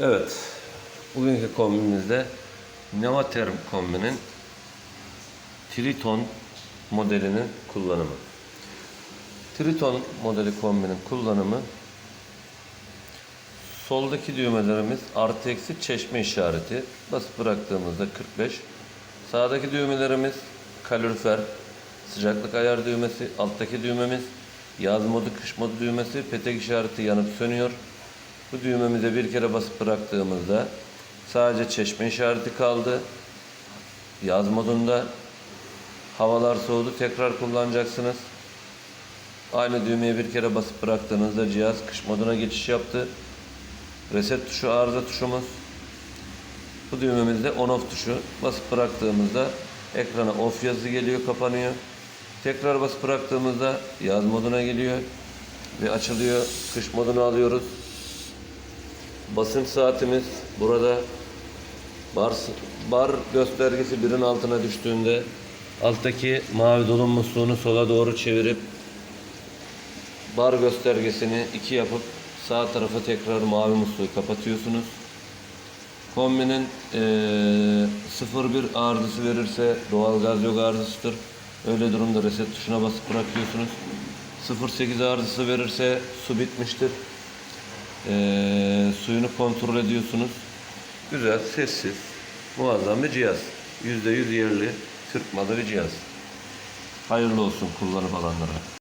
Evet. Bugünkü kombimizde Nevaterm kombinin Triton modelinin kullanımı. Triton modeli kombinin kullanımı soldaki düğmelerimiz artı eksi çeşme işareti. Basıp bıraktığımızda 45. Sağdaki düğmelerimiz kalorifer, sıcaklık ayar düğmesi, alttaki düğmemiz yaz modu, kış modu düğmesi, petek işareti yanıp sönüyor. Bu düğmemize bir kere basıp bıraktığımızda sadece çeşme işareti kaldı. Yaz modunda havalar soğudu tekrar kullanacaksınız. Aynı düğmeye bir kere basıp bıraktığınızda cihaz kış moduna geçiş yaptı. Reset tuşu arıza tuşumuz. Bu düğmemizde on off tuşu. Basıp bıraktığımızda ekrana off yazısı geliyor, kapanıyor. Tekrar basıp bıraktığımızda yaz moduna geliyor ve açılıyor. Kış modunu alıyoruz. Basınç saatimiz burada bar, bar göstergesi birin altına düştüğünde alttaki mavi dolum musluğunu sola doğru çevirip bar göstergesini iki yapıp sağ tarafa tekrar mavi musluğu kapatıyorsunuz. Kombinin eee 0-1 arızası verirse doğal gaz yok arızasıdır. Öyle durumda reset tuşuna basıp bırakıyorsunuz. 0.8 arızası verirse su bitmiştir. Eee, suyunu kontrol ediyorsunuz. Güzel, sessiz, muazzam bir cihaz. %100 yerli, Türk malı bir cihaz. Hayırlı olsun kullanıp alanlara.